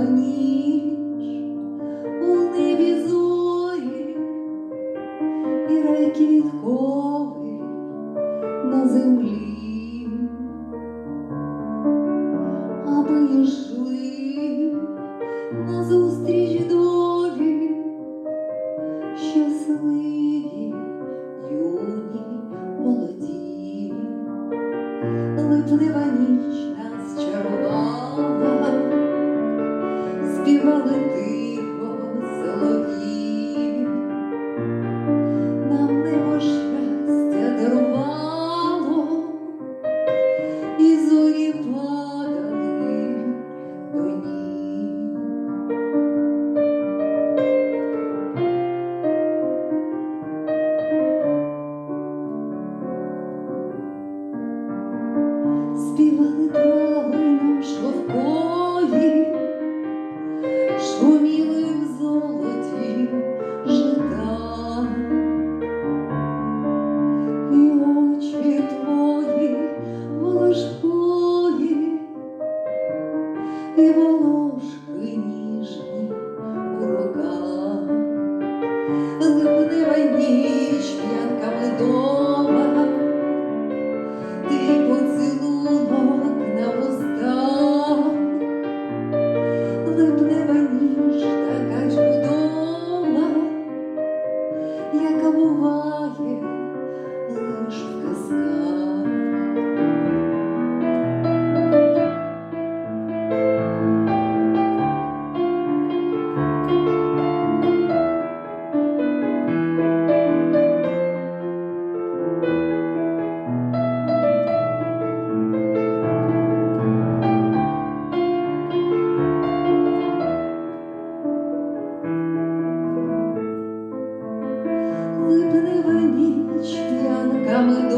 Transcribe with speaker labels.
Speaker 1: темна ніч у небі зорі і рай квітковий на землі, аби йшли назустріч долі, щасливі юні молоді, липнева ніч нас чарувала. Співали трави нам шовкові, шуміли в золоті жита, і очі твої волошкові, ніч